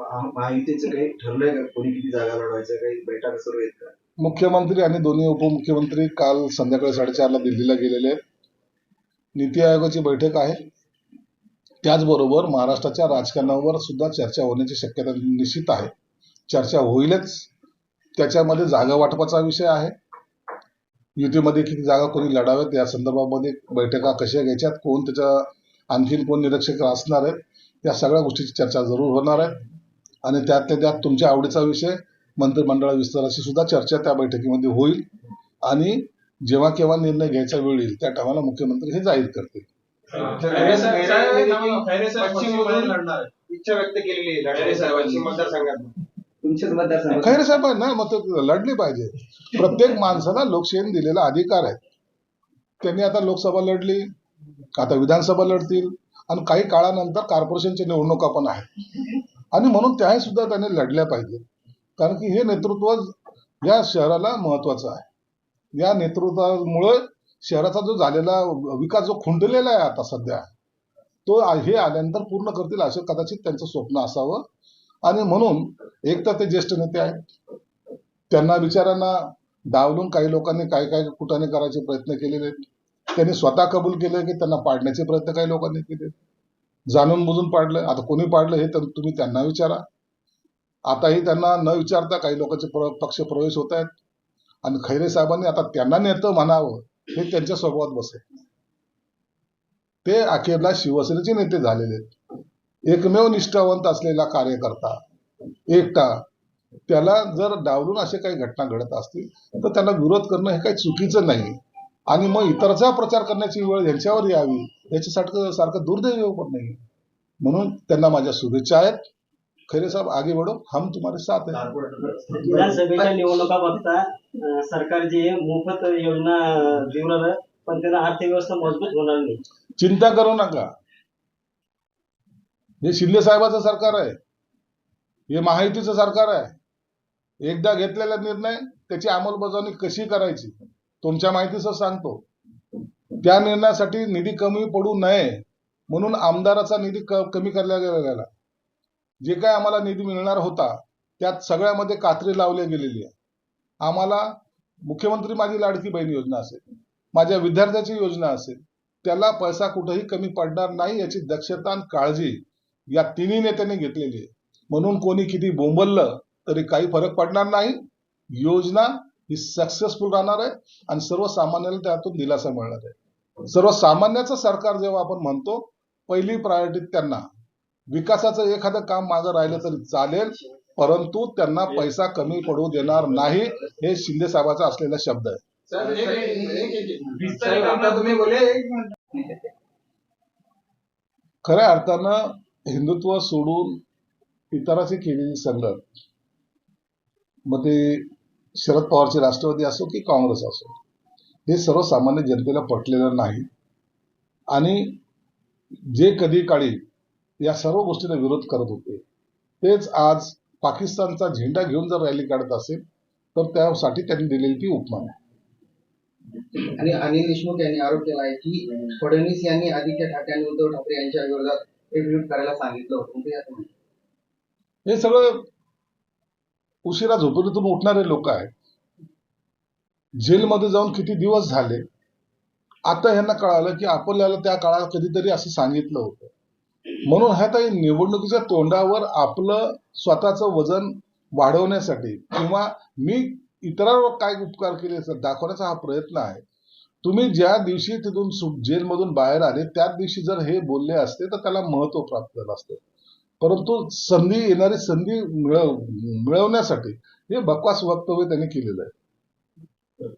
महायुतीचं काही ठरलंय का? कोणी किती जागा लढवायचं काही बैठका सुरू आहेत का? मुख्यमंत्री आणि दोन्ही उपमुख्यमंत्री काल संध्याकाळी साडेचारला दिल्लीला गेलेले आहेत. नीती आयोगाची बैठक आहे. त्याचबरोबर महाराष्ट्राच्या राजकारणावर सुद्धा चर्चा होण्याची शक्यता निश्चित आहे. चर्चा होईलच. त्याच्यामध्ये जागा वाटपाचा विषय आहे. युतीमध्ये किती जागा कोणी लढाव्यात या संदर्भामध्ये बैठका कशा घ्यायच्यात कोण त्याच्या आणखीन कोण निरीक्षक असणार आहेत या सगळ्या गोष्टीची चर्चा जरूर होणार आहे. आणि त्यातल्या त्यात तुमच्या आवडीचा विषय मंत्रिमंडळ विस्ताराची सुद्धा चर्चा त्या बैठकीमध्ये होईल. आणि जेव्हा केव्हा निर्णय घ्यायचा वेळ येईल त्या टायमाला मुख्यमंत्री हे जाहीर करतील. खैरे साहेब- ना मग लढली पाहिजे. प्रत्येक माणसाला लोकशाहीने दिलेला अधिकार आहे. त्यांनी आता लोकसभा लढली आता विधानसभा लढतील आणि काही काळानंतर कॉर्पोरेशनच्या निवडणुका पण आहेत. आणि म्हणून त्याही सुद्धा त्यांनी लढल्या पाहिजे. कारण की हे नेतृत्व या शहराला महत्वाचं आहे. या नेतृत्वामुळे शहराचा जो झालेला विकास जो खुंडलेला आहे आता सध्या तो हे आल्यानंतर पूर्ण करतील असं कदाचित त्यांचं स्वप्न असावं. आणि म्हणून एक तर ते ज्येष्ठ नेते आहेत. त्यांना बिचारांना डावलून काही लोकांनी काय काय कुठाने करायचे प्रयत्न केलेले आहेत. त्यांनी स्वतः कबूल केले की त्यांना पाडण्याचे प्रयत्न काही लोकांनी केले जाणून बुजून पाडलं. आता कोणी पाडलं हे तर तुम्ही त्यांना विचारा. आताही त्यांना न विचारता काही लोकांचे प्र- पक्ष प्रवेश होत आहेत. आणि खैरे साहेबांनी आता त्यांना नेतं म्हणावं हे त्यांच्या स्वभावात बसेल ते अखेरला शिवसेनेचे नेते झालेले आहेत. एकमेव निष्ठावंत असलेला कार्यकर्ता एकटा त्याला जर डावलून असे काही घटना घडत असतील तर त्यांना विरोध करणं हे काही चुकीचं नाही. आणि मग इतरचा प्रचार करण्याची वेळ यांच्यावर यावी याच्यासारखं सारखं दुर्दैव पण नाही. म्हणून त्यांना माझ्या शुभेच्छा आहेत. खैरे साहेब आगे बढ़ो हम तुम्हारे साथ हैं. विधानसभेच्या निवडणुका बघता सरकार जे मोफत योजना राहिलं पण त्याला अर्थव्यवस्था मजबूत होणार नाही. चिंता करू नका. हे शिंदे साहेबाचं सरकार आहे. हे महायुतीचं सरकार आहे. एकदा घेतलेला निर्णय त्याची अंमलबजावणी कशी करायची? तुमच्या माहितीचं सांगतो. त्या निर्णयासाठी निधी कमी पडू नये म्हणून आमदाराचा निधी कमी करला गेलेला जे काय आम्हाला निधी मिळणार होता त्यात सगळ्यामध्ये कात्री लावली गेलेली आहे. आम्हाला मुख्यमंत्री माझी लाडकी बहीण योजना असेल माझ्या विद्यार्थ्याची योजना असेल त्याला पैसा कुठेही कमी पडणार नाही याची दक्षता आणि काळजी या तिन्ही नेत्यांनी घेतलेली आहे. म्हणून कोणी किती बोंबललं तरी काही फरक पडणार नाही. योजना ही सक्सेसफुल राहणार आहे आणि सर्वसामान्याला त्यातून दिलासा मिळणार आहे. सर्वसामान्याचं सरकार जेव्हा आपण म्हणतो पहिली प्रायोरिटी त्यांना. विकासाचं एखादं काम मागं राहिलं तरी चालेल परंतु त्यांना पैसा कमी पडू देणार नाही हे शिंदे साहेबाचा असलेला शब्द आहे. खऱ्या अर्थानं हिंदुत्व सोडून इतराची केलेली संगत मग ते शरद पवारची राष्ट्रवादी असो की काँग्रेस असो हे सर्वसामान्य जनतेला पटलेलं नाही. आणि जे कधी काळी या सर्व गोष्टीला विरोध करत होते तेच आज पाकिस्तानचा झेंडा घेऊन जर रॅली काढत असेल तर त्यासाठी त्यांनी दिलेली ती उपमा. आहे आणि अनिल देशमुख यांनी आरोप केला आहे की फडणवीस यांनी आदित्य ठाकरे आणि उद्धव ठाकरे यांच्या विरोधात करायला सांगितलं होतं. हे सगळं उशिरा झोपडीतून उठणारे लोक आहेत. जेलमध्ये जाऊन किती दिवस झाले? आता ह्यांना कळालं की आपल्याला त्या काळात कधीतरी असं सांगितलं होतं. म्हणून ह्या ताई निवडणुकीच्या तोंडावर आपलं स्वतःचं वजन वाढवण्यासाठी किंवा मी इतरांवर काय उपकार केले दाखवण्याचा हा प्रयत्न आहे. तुम्ही ज्या दिवशी तिथून जेलमधून बाहेर आले त्याच दिवशी जर हे बोलले असते तर त्याला महत्त्व प्राप्त झालं असतं. परंतु संधी येणारी संधी मिळव मिळवण्यासाठी हे बकवास वक्तव्य त्यांनी केलेलं आहे.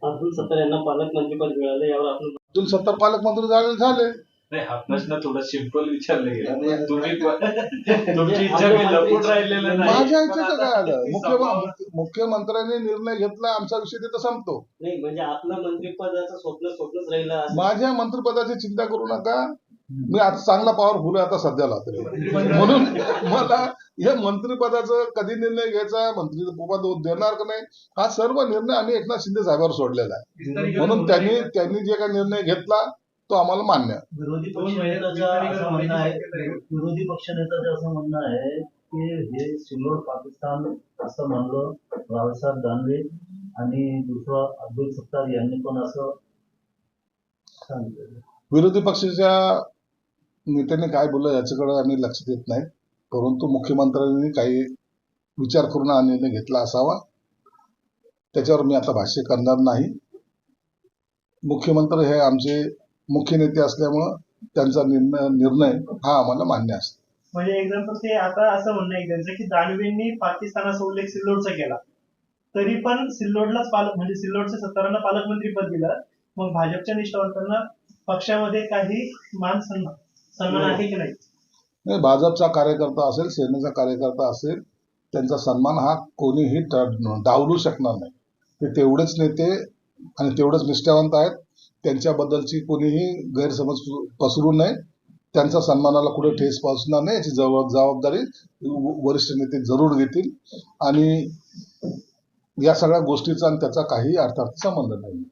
अब्दुल सत्तार यांना पालकमंत्रीपद मिळालं यावर आपण अब्दुल सत्तार पालकमंत्री झाले झाले. नाही हा प्रश्न थोडा सिंपल विचारला गेला. आणि- तुम्ही पण- तुमची इच्छा मी लपून राहिलेलं नाही. माझ्या इच्छेचं काय आता आलं? मुख्यमंत्री मुख्यमंत्र्यांनी निर्णय घेतला आमचा विषय तिथं संपतो. नाही म्हणजे आपलं मंत्रिपदाचं स्वप्न स्वप्नच राहिलं असं. माझ्या मंत्रिपदाची चिंता करू नका. मी आता चांगला पॉवरफुल आहे आता सध्याला तरी म्हणून मला हे मंत्रिपदाचं कधी निर्णय घ्यायचा मंत्रिपद देणार का नाही हा सर्व निर्णय आम्ही एकनाथ शिंदे साहेबांवर सोडलेला आहे. म्हणून त्यांनी त्यांनी जे काही निर्णय घेतला तो आम्हाला मान्य. विरोधी पक्षनेत्याचं असं म्हणणं आहे विरोधी पक्षनेत्याचं असं म्हणणं आहे की हे सिल्लोड पाकिस्तान असं म्हणलं रावसाहेब दानवे आणि दुसरं अब्दुल सत्तार यांनी पण असं सांगितलं. विरोधी पक्षाच्या नेत्याने काय बोललं याच्याकडे आम्ही लक्ष देत नाही. परंतु मुख्यमंत्र्यांनी काही विचार करून हा निर्णय घेतला असावा. त्याच्यावर मी आता भाष्य करणार नाही. मुख्यमंत्री हे आमचे मुख्य नेते असल्यामुळं त्यांचा निर्णय निर्णय हा आम्हाला मान्य असतो. म्हणजे एक्झाम्पल ते आता असं म्हणणं आहे त्यांचं की दानवेंनी पाकिस्तानाचा उल्लेख सिल्लोडचा केला. तरी पण सिल्लोडलाच पालक म्हणजे सिल्लोडच्या सत्तारांना पालकमंत्री पद दिलं. मग भाजपच्या निष्ठावंतांना पक्षामध्ये काही मान सन्मान सन्मान आहे की नाही? नाही भाजपचा कार्यकर्ता असेल सेनेचा कार्यकर्ता असेल त्यांचा सन्मान हा कोणीही डावलू शकणार नाही. ते तेवढेच नेते आणि तेवढेच निष्ठावंत आहेत. त्यांच्याबद्दलची कोणीही गैरसमज पसरू नये. त्यांचा सन्मानाला कुठे ठेस पोहोचणार नाही याची जबाब जबाबदारी वरिष्ठ नेते जरूर घेतील. आणि या सगळ्या गोष्टीचा आणि त्याचा काही अर्थार्थ संबंध नाही.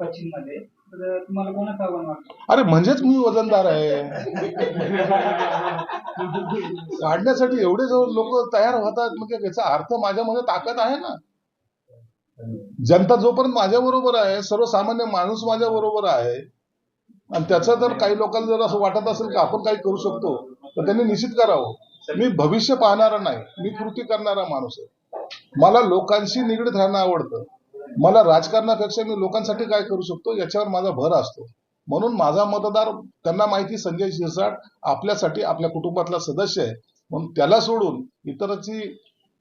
पश्चिममध्ये तर तुम्हाला कोणाचं आव्हान वाटतं? अरे म्हणजेच मी वजनदार आहे. काढण्यासाठी एवढे जवळ लोक तयार होतात म्हणजे याचा अर्थ माझ्यामध्ये ताकद आहे ना? जनता जोपर्यंत माझ्या बरोबर आहे सर्वसामान्य माणूस माझ्या बरोबर आहे आणि त्याचं जर काही लोकांना जर असं वाटत असेल की आपण काही करू शकतो तर त्यांनी निश्चित करावं. मी भविष्य पाहणारा नाही मी कृती करणारा माणूस आहे. मला लोकांशी निगडीत राहणं आवडतं. मला राजकारणापेक्षा मी लोकांसाठी काय करू शकतो याच्यावर माझा भर असतो. म्हणून माझा मतदार त्यांना माहिती संजय शिरसाट आपल्यासाठी आपल्या कुटुंबातला सदस्य आहे. म्हणून त्याला सोडून इतरांची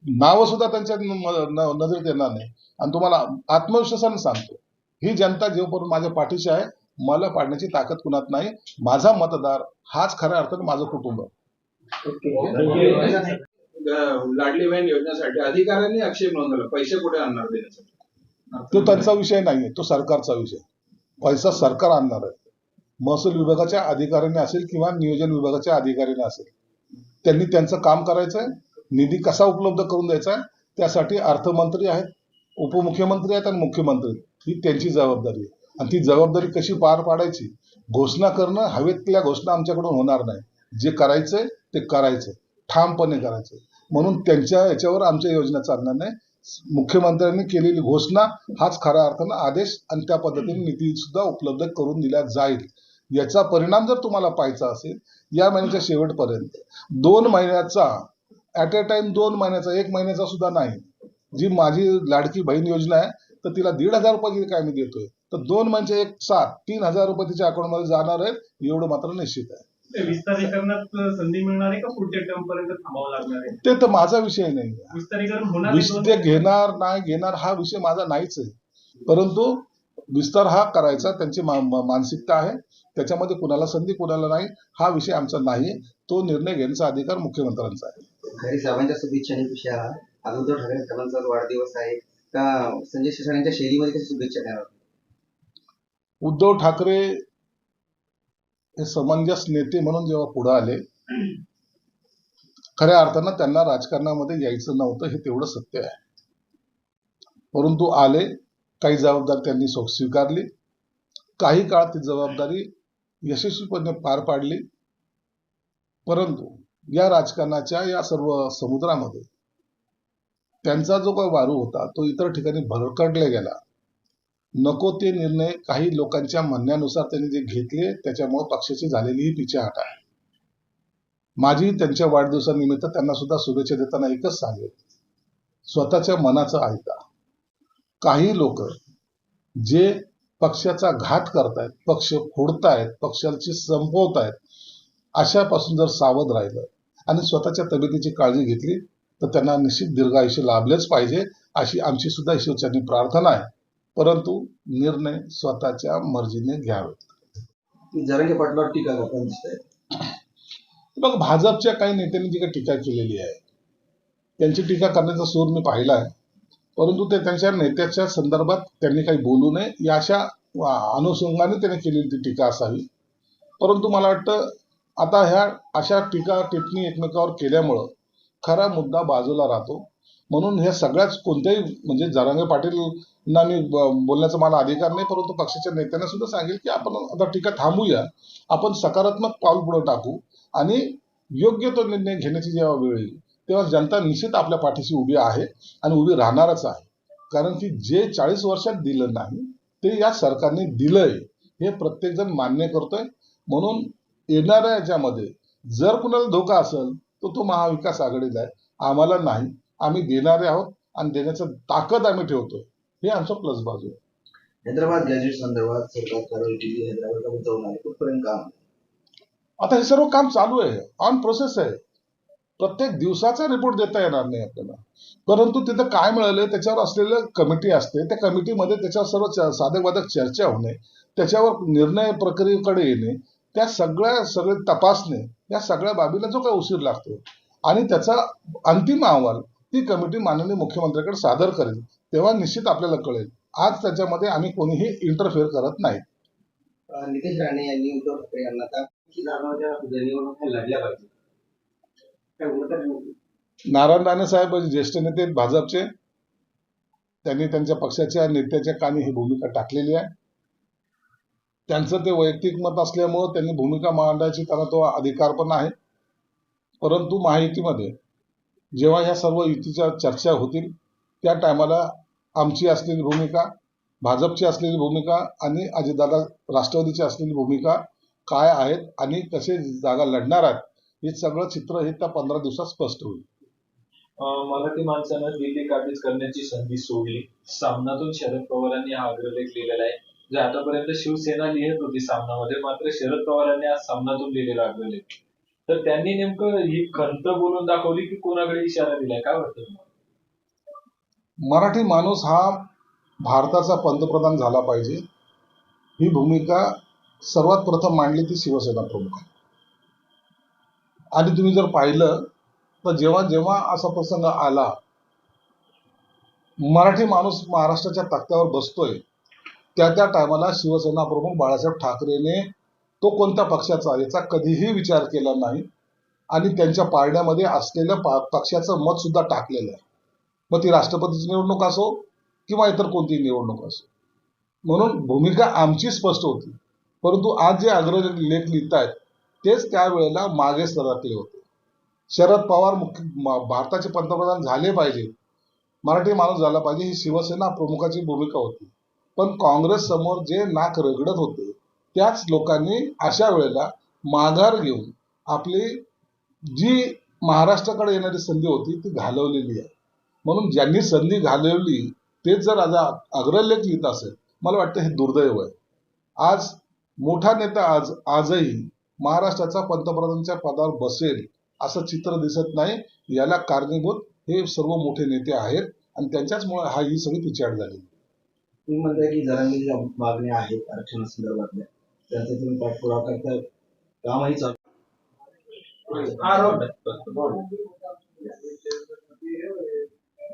नावं सुद्धा त्यांच्या नजरेत येणार नाही. आणि तुम्हाला आत्मविश्वासाने सांगतो ही जनता जोपर्यंत माझ्या पाठीशी आहे मला पाडण्याची ताकद कुणात नाही. माझा मतदार हाच खऱ्या अर्थाने माझं कुटुंब. लाडली बहीण योजनेसाठी अधिकाऱ्यांनी आक्षेप नोंदवला. पैसे कुठे आणणार देण्यासाठी? तो त्यांचा विषय नाहीये तो सरकारचा विषय. पैसा सरकार आणणार आहे. महसूल विभागाच्या अधिकाऱ्यांनी असेल किंवा नियोजन विभागाच्या अधिकाऱ्यांनी असेल त्यांनी त्यांचं काम करायचंय निधी कसा उपलब्ध करून द्यायचा आहे त्यासाठी अर्थमंत्री आहेत उपमुख्यमंत्री आहेत आणि मुख्यमंत्री ही त्यांची जबाबदारी आहे. आणि ती जबाबदारी कशी पार पाडायची घोषणा करणं हवेतल्या घोषणा आमच्याकडून होणार नाही. जे करायचंय ते करायचं ठामपणे करायचं म्हणून त्यांच्या याच्यावर आमच्या योजना चालणार नाही. मुख्यमंत्र्यांनी केलेली घोषणा हाच खऱ्या अर्थानं आदेश आणि त्या पद्धतीने निधी सुद्धा उपलब्ध करून दिला जाईल. याचा परिणाम जर तुम्हाला पाहायचा असेल या महिन्याच्या शेवटपर्यंत दोन महिन्याचा ऍट अ टाइम दोन महिन्याचा एक महिन्याचा सुद्धा नाही. जी माझी लाडकी बहीण योजना आहे तर तिला दीड हजार रुपये काय मी देतोय. तर दोन महिन्याचे एक सात तीन हजार रुपये तिच्या अकाउंटमध्ये जाणार आहेत एवढं मात्र निश्चित आहे. विस्तारीकरणात संधी मिळणार आहे का पुढच्या टर्म पर्यंत थांबावं लागणार? आहे ते तर माझा विषय नाही. विस्तारीकरण होणार आहे विष दोन- ते घेणार नाही घेणार हा विषय माझा नाहीच आहे. परंतु विस्तार हा करायचा त्यांची मानसिकता आहे. त्याच्यामध्ये कुणाला संधी कुणाला नाही हा विषय आमचा नाही. तो निर्णय घेण्याचा अधिकार मुख्यमंत्र्यांचा आहे. खैरे साहेबांच्या शुभेच्छाने विषय. हा आज उद्धव ठाकरे साहेबांचा वाढदिवस आहे. का संजय शिरसाटांच्या शैलीमध्ये कशी शुभेच्छा देणार? उद्धव ठाकरे हे समंजस नेते म्हणून जेव्हा पुढे आले खऱ्या अर्थानं त्यांना राजकारणामध्ये यायचं नव्हतं हे तेवढं सत्य आहे. परंतु आले काही जबाबदारी त्यांनी स्व- स्वीकारली. काही काळ ती जबाबदारी यशस्वीपणे पार पाडली. परंतु या राजकारणाच्या या सर्व समुद्रामध्ये त्यांचा जो काही वारू होता तो इतर ठिकाणी भरकडला गेला. नको ते निर्णय काही लोकांच्या म्हणण्यानुसार त्यांनी जे घेतले त्याच्यामुळे पक्षाची झालेली ही पिछेहाट आहे. माझी त्यांच्या वाढदिवसानिमित्त त्यांना सुद्धा शुभेच्छा देताना एकच सांगेल स्वतःच्या मनाचं ऐका. काही लोक जे पक्षाचा घात करतायत पक्ष फोडतायत पक्षाची संपवतायत अशापासून जर सावध राहिलं आणि स्वतःच्या तब्येतीची काळजी घेतली तर त्यांना निश्चित दीर्घायुष्य लाभलेच पाहिजे अशी आमची सुद्धा ईश्वरच्यांनी प्रार्थना आहे. परंतु निर्णय स्वतःच्या मर्जीने घ्यावे जरांगे पाटलावर टीका करताना दिसत बघ भाजपच्या काही नेत्यांनी जी काही टीका केलेली आहे त्यांची टीका करण्याचा सूर मी पाहिला आहे. परंतु ते त्यांच्या नेत्याच्या संदर्भात त्यांनी काही बोलू नये या अशा अनुषंगाने त्यांनी केलेली ती टीका असावी. परंतु मला वाटतं आता ह्या अशा टीका टिप्पणी एकमेकावर केल्यामुळं खरा मुद्दा बाजूला राहतो. म्हणून ह्या सगळ्याच कोणत्याही म्हणजे जरांगे पाटीलना मी ब- बोलण्याचा मला अधिकार नाही परंतु पक्षाच्या नेत्यांना सुद्धा सांगेल की आपण आता टीका थांबूया. आपण सकारात्मक पाऊल पुढे टाकू आणि योग्य तो निर्णय घेण्याची जेव्हा वेळ येईल तेव्हा जनता निश्चित आपल्या पाठीशी उभी आहे आणि उभी राहणारच आहे. कारण की जे चाळीस वर्षात दिलं नाही ते या सरकारने दिलंय हे प्रत्येकजण मान्य करतोय. म्हणून येणाऱ्या याच्यामध्ये जर कुणाला धोका असेल तर तो महाविकास आघाडीला आहे. आम्हाला नाही. आम्ही देणारे आहोत आणि देण्याचं ताकद आम्ही ठेवतोय. हे आमचं प्लस बाजू आहे. हैदराबाद गॅजेट संदर्भात सरकार कारवाई केली हैदराबादला जाऊन आले. कुठपर्यंत काम आता हे सर्व काम चालू आहे. ऑन प्रोसेस आहे. प्रत्येक दिवसाचा रिपोर्ट देता येणार नाही आपल्याला. परंतु तिथं काय मिळालं त्याच्यावर असलेलं कमिटी असते. त्या कमिटीमध्ये त्याच्यावर सर्व च- साधकबाधक चर्चा होणे त्याच्यावर निर्णय प्रक्रियेकडे येणे. त्या सगळ्या सगळे तपासणे. या सगळ्या बाबीला जो काही उशीर लागतो. आणि त्याचा अंतिम अहवाल ती कमिटी माननीय मुख्यमंत्र्याकडे सादर करेल तेव्हा निश्चित आपल्याला कळेल. आज त्याच्यामध्ये आम्ही कोणीही इंटरफेअर करत नाही. नितेश राणे यांनी उद्धव ठाकरे यांना लढल्या पाहिजे. नारायण राणे साहेब ज्येष्ठ नेते भाजपचे. त्यांनी त्यांच्या पक्षाच्या नेत्याच्या कानी ही भूमिका टाकलेली आहे. त्यांचं ते वैयक्तिक मत असल्यामुळं त्यांनी भूमिका मांडायची त्यांना तो अधिकार पण आहे. परंतु महायुतीमध्ये जेव्हा ह्या सर्व युतीच्या चर्चा होतील त्या टायमाला आमची असलेली भूमिका भाजपची असलेली भूमिका आणि अजितदादा राष्ट्रवादीची असलेली भूमिका काय आहेत आणि कसे जागा लढणार आहेत हे सगळं चित्र हे त्या पंधरा दिवसात स्पष्ट होईल. मराठी माणसानं दिल्ली काबीज करण्याची संधी सोडली. सामनातून शरद पवारांनी हा अग्रलेख लिहिलेला आहे. जे आतापर्यंत शिवसेना लिहित होती सामनामध्ये मात्र शरद पवारांनी आज सामनातून लिहिलेला अग्रलेख. तर त्यांनी नेमकं ही खंत बोलून दाखवली की कोणाकडे इशारा दिलाय? काय वाटतं मराठी माणूस हा भारताचा पंतप्रधान झाला पाहिजे. ही भूमिका सर्वात प्रथम मांडली ती शिवसेना प्रमुख आणि तुम्ही जर पाहिलं तर जेव्हा जेव्हा असा प्रसंग आला मराठी माणूस महाराष्ट्राच्या तक्त्यावर बसतोय त्या त्या टायमाला शिवसेना प्रमुख बाळासाहेब ठाकरेने तो कोणत्या पक्षाचा याचा कधीही विचार केला नाही. आणि त्यांच्या पारड्यामध्ये असलेल्या पा- पक्षाचं मत सुद्धा टाकलेलं आहे. मग ती राष्ट्रपतीची निवडणूक असो किंवा इतर कोणतीही निवडणूक असो. म्हणून भूमिका आमची स्पष्ट होती. परंतु आज जे अग्रज लेख लिहित आहेत तेच त्यावेळेला मागे सरकले होते. शरद पवार मुख्य म- भारताचे पंतप्रधान झाले पाहिजे मराठी माणूस झाला पाहिजे ही शिवसेना प्रमुखाची भूमिका होती. पण काँग्रेस समोर जे नाक रगडत होते त्याच लोकांनी अशा वेळेला माघार घेऊन आपली जी महाराष्ट्राकडे येणारी संधी होती ती घालवलेली आहे. म्हणून ज्यांनी संधी घालवली तेच जर आज अग्रलेख लिहित असेल मला वाटतं हे दुर्दैव आहे. आज मोठा नेता आज आजही महाराष्ट्राचा पंतप्रधानांच्या पदावर बसेल असं चित्र दिसत नाही. याला कारणीभूत हे सर्व मोठे नेते आहेत आणि त्यांच्याचमुळे हा ही सगळी पिछाड झाली तुम्ही म्हणताय की जरांनी ज्या मागण्या आहेत आरक्षणासंदर्भातल्या. त्याचा तुम्ही पाठपुरावा करताय कामही चालू.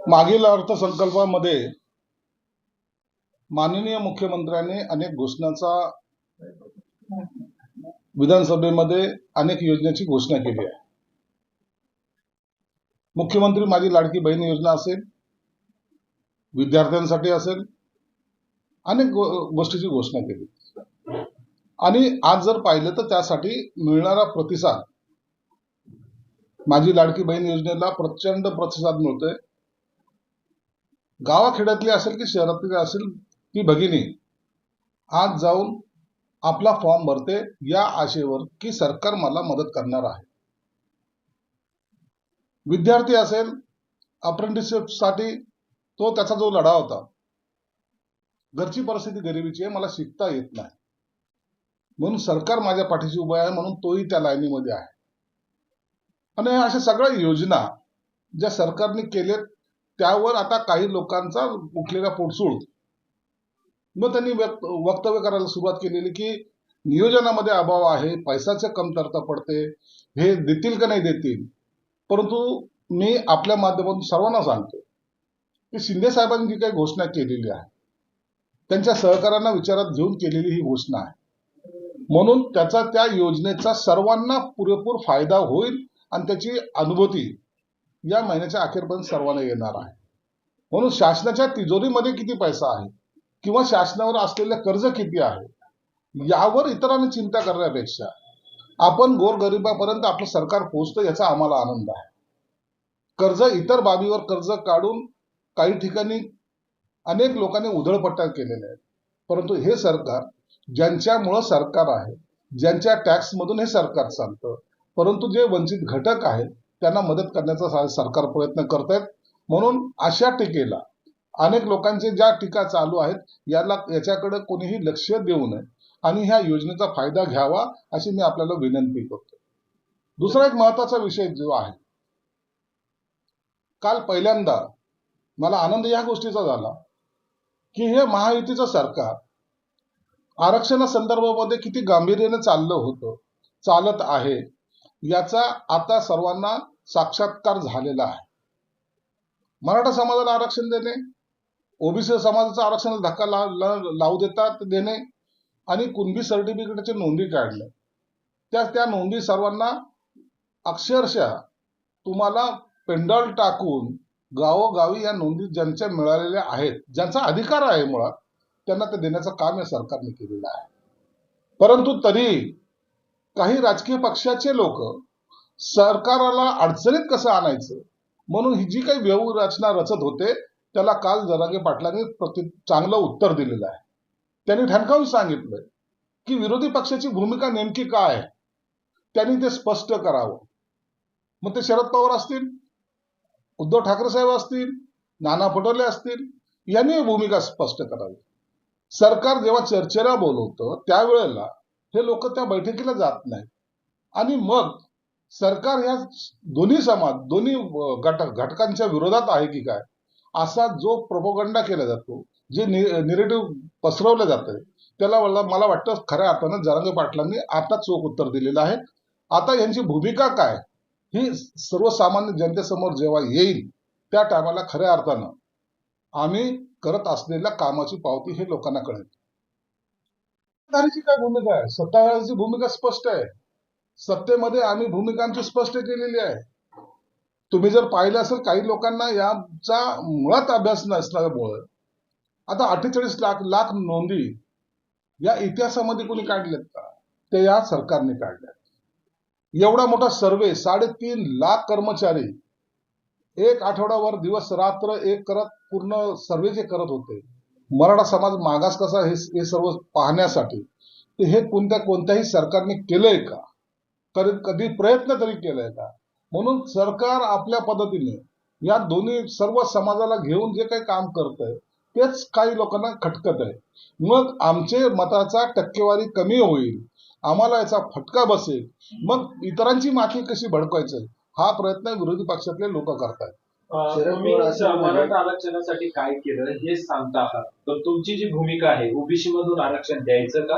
मागील अर्थसंकल्पामध्ये माननीय मुख्यमंत्र्यांनी अनेक घोषणाचा विधानसभेमध्ये अनेक योजनेची घोषणा केली आहे. मुख्यमंत्री माझी लाडकी बहीण योजना असेल विद्यार्थ्यांसाठी असेल अनेक गोष्टीची घोषणा केली. आणि आज जर पाहिलं तर त्यासाठी मिळणारा प्रतिसाद माझी लाडकी बहीण योजनेला प्रचंड प्रतिसाद मिळतोय. गावाखेड्यातली असेल की शहरातली असेल ती भगिनी आज जाऊन आपला फॉर्म भरते या आशेवर की सरकार मला मदत करणार आहे. विद्यार्थी असेल अप्रेंटिसशिपसाठी तो त्याचा जो लढा होता घरची परिस्थिती गरिबीची आहे मला शिकता येत नाही. म्हणून सरकार माझ्या पाठीशी उभं आहे म्हणून तोही त्या लाईनीमध्ये आहे. आणि अशा सगळ्या योजना ज्या सरकारने केल्यात त्यावर आता काही लोकांचा उठलेला पोटसूळ. मग त्यांनी व्यक्त वक्तव्य करायला सुरुवात केलेली की नियोजनामध्ये अभाव आहे पैशाची कमतरता पडते हे देतील का नाही देतील? परंतु मी आपल्या माध्यमातून सर्वांना सांगतो की शिंदे साहेबांनी जी काही घोषणा केलेली आहे त्यांच्या सहकाऱ्यांना विचारात घेऊन केलेली ही घोषणा आहे. म्हणून त्याचा त्या योजनेचा सर्वांना पुरेपूर फायदा होईल आणि त्याची अनुभूती या महिन्याच्या अखेरपर्यंत सर्वांना येणार आहे. म्हणून शासनाच्या तिजोरीमध्ये किती पैसा आहे किंवा शासनावर असलेले कर्ज किती आहे यावर इतरांनी चिंता करण्यापेक्षा आपण गोरगरिबापर्यंत आपलं सरकार पोहोचतं याचा आम्हाला आनंद आहे. कर्ज इतर बाबीवर कर्ज काढून काही ठिकाणी अनेक लोकांनी उधळपट्ट्या केलेल्या आहेत. परंतु हे सरकार ज्यांच्यामुळं सरकार आहे ज्यांच्या टॅक्समधून हे सरकार चालतं. परंतु जे वंचित घटक आहेत त्यांना मदत करण्याचा सरकार प्रयत्न करत आहेत म्हणून अशा टीकेला अनेक लोकांचे ज्या टीका चालू आहेत याला याच्याकडे कोणीही लक्ष देऊ नये आणि ह्या योजनेचा फायदा घ्यावा अशी मी आपल्याला विनंती करतो दुसरा एक महत्त्वाचा विषय जो आहे काल पहिल्यांदा मला आनंद या गोष्टीचा झाला की हे महायुतीचं सरकार आरक्षणासंदर्भामध्ये किती गांभीर्याने चाललं होतं चालत आहे याचा आता सर्वांना साक्षात्कार झालेला आहे. मराठा समाजाला आरक्षण देणे ओबीसी समाजाचा आरक्षण धक्का लावू देतात देणे आणि कुणबी सर्टिफिकेटचे नोंदी काढल्या त्या त्या नोंदी सर्वांना अक्षरशः तुम्हाला पेंडॉल टाकून गावोगावी या नोंदी ज्यांच्या मिळालेल्या आहेत ज्यांचा अधिकार आहे मुळात त्यांना ते देण्याचं काम या सरकारने केलेलं आहे. परंतु तरी काही राजकीय पक्षाचे लोक सरकाराला अडचणीत कसं आणायचं? म्हणून ही जी काही व्यवरचना रचत होते त्याला काल जरागे पाटलांनी प्रति चांगलं उत्तर दिलेलं आहे. त्यांनी ठणकावून सांगितलं की विरोधी पक्षाची भूमिका नेमकी काय आहे? त्यांनी ते स्पष्ट करावं. मग ते शरद पवार असतील उद्धव ठाकरे साहेब असतील नाना पटोले असतील यांनी भूमिका स्पष्ट करावी. सरकार जेव्हा चर्चेला बोलवतं त्यावेळेला हे लोक त्या बैठकीला जात नाहीत. आणि मग सरकार ह्या दोन्ही समाज दोन्ही घटक घटकांच्या विरोधात आहे की काय असा जो प्रोपोगंडा केला जातो जे निरेटिव्ह पसरवलं जातंय त्याला मला वाटतं खऱ्या अर्थानं जरांगे पाटलांनी आता चोख उत्तर दिलेलं आहे. आता यांची भूमिका काय ही सर्वसामान्य जनतेसमोर जेव्हा येईल त्या टायमाला खऱ्या अर्थानं आम्ही करत असलेल्या कामाची पावती हे लोकांना कळेल. सत्ताधारीची काय भूमिका आहे? सत्ताधारीची भूमिका स्पष्ट आहे. सत्तेमध्ये आम्ही भूमिका आमची स्पष्ट केलेली आहे. तुम्ही जर पाहिलं असेल काही लोकांना याचा मुळात अभ्यास नसल्यामुळं आता अठ्ठेचाळीस लाख लाख नोंदी या इतिहासामध्ये कोणी काढल्यात का? ते या सरकारने काढल्यात. एवढा मोठा सर्वे साडेतीन लाख कर्मचारी एक आठवडाभर दिवस रात्र एक करत पूर्ण सर्वे जे करत होते. मराठा समाज मागास कसा हे हे सर्व पाहण्यासाठी? ते हे कोणत्या कोणत्याही सरकारने केलंय का? कधी कधी प्रयत्न तरी केलाय का? म्हणून सरकार आपल्या पद्धतीने या दोन्ही सर्व समाजाला घेऊन जे काही काम करत आहे तेच काही लोकांना खटकत आहे. मग आमचे मताचा टक्केवारी कमी होईल आम्हाला याचा फटका बसेल मग इतरांची माती कशी भडकवायचं हा प्रयत्न विरोधी पक्षातले लोक शरद तुम्ही मराठा आरक्षणासाठी काय केलं हे सांगता आहात? पण तुमची जी भूमिका आहे ओबीसी मधून आरक्षण द्यायचं का?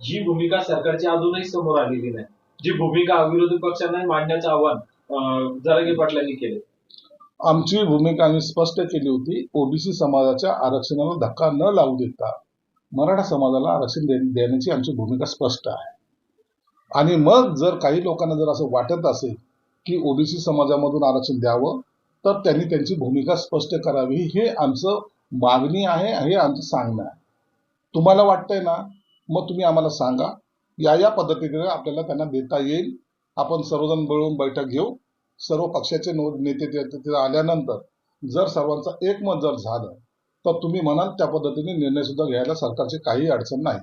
ही भूमिका सरकारची अजूनही समोर आलेली नाही. जी भूमिका विरोधी पक्षांना मांडण्याचं आव्हान जरांगे पाटलांनी केलं. आमची भूमिका आम्ही स्पष्ट केली होती ओबीसी समाजाच्या आरक्षणाला धक्का न लावू देता मराठा समाजाला आरक्षण देण्याची आमची भूमिका स्पष्ट आहे. आणि मग जर काही लोकांना जर असं वाटत असेल की ओबीसी समाजामधून आरक्षण द्यावं तर त्यांनी त्यांची भूमिका स्पष्ट करावी. हे आमचं मागणी आहे हे आमचं सांगणं आहे. तुम्हाला वाटतंय ना? मग तुम्ही आम्हाला सांगा. या या पद्धतीने आपल्याला त्यांना देता येईल. आपण सर्वजण मिळून बैठक घेऊ. सर्व पक्षाचे नो- नेते तिथे आल्यानंतर जर सर्वांचं एकमत जर झालं तर तुम्ही म्हणाल त्या पद्धतीने निर्णय सुद्धा घ्यायला सरकारची काही अडचण नाही.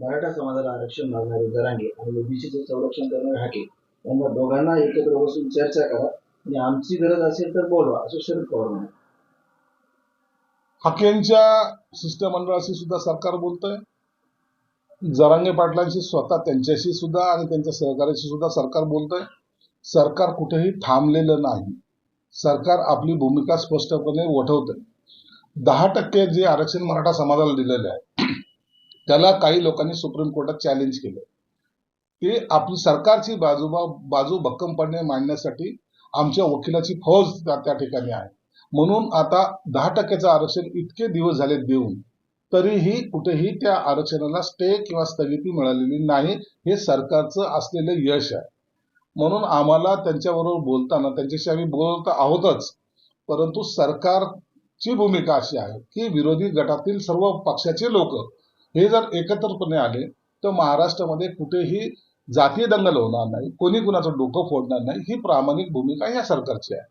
मराठा समाजाला आरक्षण मागणारे दरांगे आणि ओबीसीचे संरक्षण करणारे हाके त्यांना दोघांना एकत्र बसून चर्चा करा. आणि आमची गरज असेल तर बोलवा असं शरद पवार म्हणाले. हाकेंच्या शिष्टमंडळाशी सुद्धा सरकार बोलतंय. जरांगे पाटलांशी स्वतः त्यांच्याशी सुद्धा आणि त्यांच्या सहकार्याशी सुद्धा सरकार बोलतंय. सरकार कुठेही थांबलेलं नाही. सरकार आपली भूमिका स्पष्टपणे वठवतंय. दहा टक्के जे आरक्षण मराठा समाजाला दिलेलं आहे त्याला काही लोकांनी सुप्रीम कोर्टात चॅलेंज केलं ते आपली सरकारची बाजू बाजू भक्कमपणे मांडण्यासाठी आमच्या वकिलाची फौज त्या त्या ठिकाणी आहे. म्हणून आता दहा टक्क्याचं आरक्षण इतके दिवस झाले देऊन तरीही कुठेही त्या आरक्षणाला स्टे किंवा स्थगिती मिळालेली नाही हे सरकारचं असलेलं यश आहे. म्हणून आम्हाला त्यांच्याबरोबर बोलताना त्यांच्याशी आम्ही बोलत आहोतच परंतु सरकारची भूमिका अशी आहे की विरोधी गटातील सर्व पक्षाचे लोक हे जर एकत्रपणे आले तर महाराष्ट्रामध्ये कुठेही जातीय दंगल होणार नाही कोणी कुणाचं डोकं फोडणार नाही ही प्रामाणिक भूमिका या सरकारची आहे.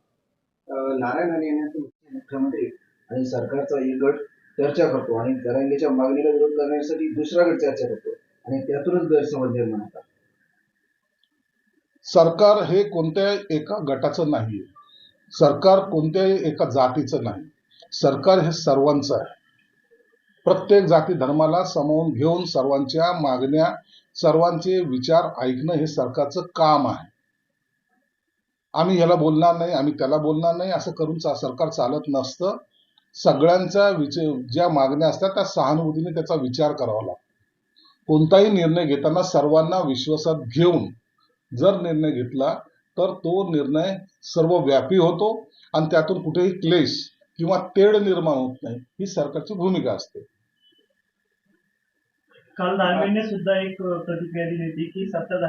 नारायण राणे यांनी मुख्यमंत्री आणि सरकारचा एक गट चर्चा करतो आणि जरांगेच्या मागणीला विरोध करण्यासाठी दुसरा गट चर्चा करतो आणि त्यातूनच गैरसमज निर्माण होतात. सरकार हे कोणत्याही एका गटाचं नाही सरकार कोणत्याही एका जातीचं नाही. सरकार हे सर्वांचं आहे. प्रत्येक जाती धर्माला सामावून घेऊन सर्वांच्या मागण्या सर्वांचे विचार ऐकणं हे सरकारचं काम आहे. आम्ही ह्याला बोलणार नाही आम्ही त्याला बोलणार नाही असं करून चा- सरकार चालत नसतं. सगळ्यांच्या विचार ज्या मागण्या असतात त्या सहानुभूतीने त्याचा विचार करावा लागतो. कोणताही निर्णय घेताना सर्वांना विश्वासात घेऊन जर निर्णय घेतला तर तो निर्णय सर्वव्यापी होतो आणि त्यातून कुठेही क्लेश किंवा तेढ निर्माण होत नाही ही सरकारची भूमिका असते. काल दानवेंनी सुद्धा एक प्रतिक्रिया दिली होती की सत्ताधारी